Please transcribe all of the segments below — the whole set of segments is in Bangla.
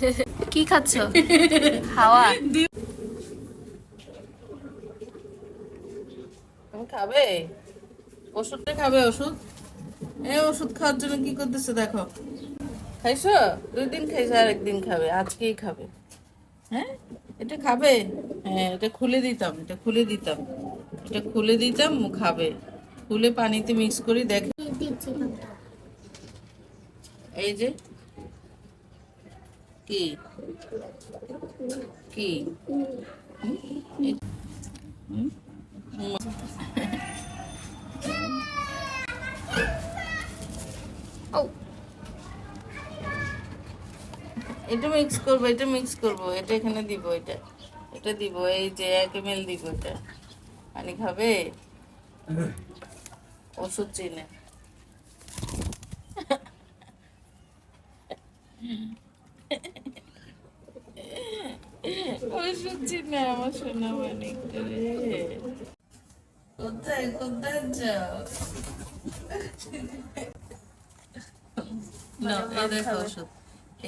কি খাচ্ছ? হাওয়া। খাবে? ওষুধটা খাবে ওষুধ? এ ওষুধ খাওয়ার জন্য কি করতেছে দেখো। খাইছো? দুই দিন খাইছো আর একদিন খাবে, আজকেই খাবে। হ্যাঁ? এটা খাবে? হ্যাঁ এটা খুলে দিতাম, এটা খুলে দিতাম। এটা খুলে দিতাম খাবে। খুলে পানিতে মিক্স করি, দেখ এই যে কি? কি? এটা মিক্স করব, এটা মিক্স করব, এটা এখানে দিব, এটা। এটা দিব, এই যে এক এম এল দিব এটা। পানি খাবে? ওষুধ চিনে। ওষুধ চিনে আমার সোনা মানিক রে কোথায় কোথায় যাও? না এই দেখো ওষুধ।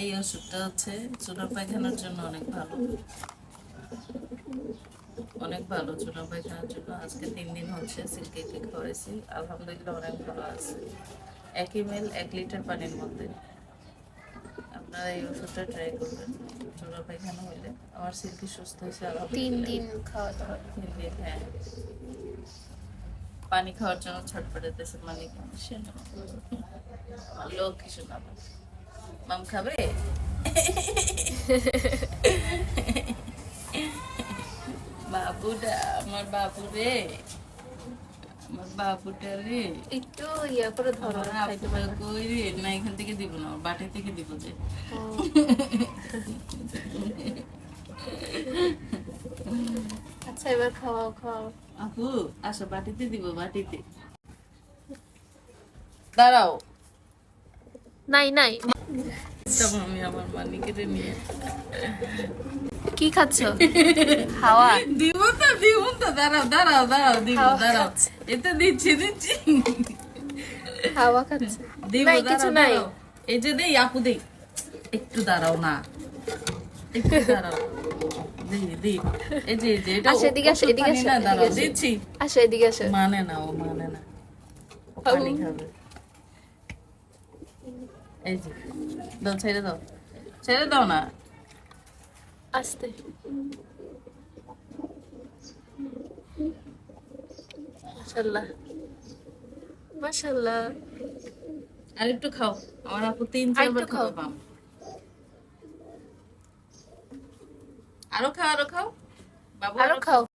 এই ওষুধটা হচ্ছে চুনা পায়খানার জন্য অনেক ভালো। অনেক ভালো চুনা পায়খানার জন্য। আজকে তিন দিন হচ্ছে সিল্কিকে খাওয়াইছি আলহামদুলিল্লাহ অনেক ভালো আছে। এক এমএল এক লিটার পানির মধ্যে। আপনারা এই ওষুধটা ট্রাই করবেন। পায়খানা হইলে আমার সিল্কি সুস্থ হয়েছে তিন দিন খাওয়া দাওয়া। তিন দিন হ্যাঁ। পানি খাওয়ার জন্য ছটফটাতেছে মানে লোক কিছু না মাম খাবে? বাবুটা আমার বাবু রে। আমার বাবুটা রে একটু ইয়া করে ধরো আমার খাইতে আপুটা কই রে না এখান থেকে দিব না বাটি থেকে দিব যে। আচ্ছা এবার খাওয়াও খাওয়াও। আপু আসো বাটিতে দিব বাটিতে। দাঁড়াও। নাই নাই। আমি আমার মানিকেরে নিয়ে কি খাচ্ছ? হাওয়া। দিব তো দিব তো দাঁড়াও দাঁড়াও দাঁড়াও দিব দাঁড়াও। এটা দিচ্ছি দিচ্ছি। হাওয়া খাচ্ছে। দিব কিছু নাই। এই যে দেই আপু দেই। একটু দাঁড়াও না। একটু দাঁড়াও। মানে না ও মানে না। পানি খাবে। এই যে দাও ছেড়ে দাও। ছেড়ে দাও না। আস্তে। মাশাল্লাহ মাশাল্লাহ আর একটু খাও। আমার আপু তিন চারবার খাও। পাম। আরও খাও আরও খাও। বাবু আরও খাও।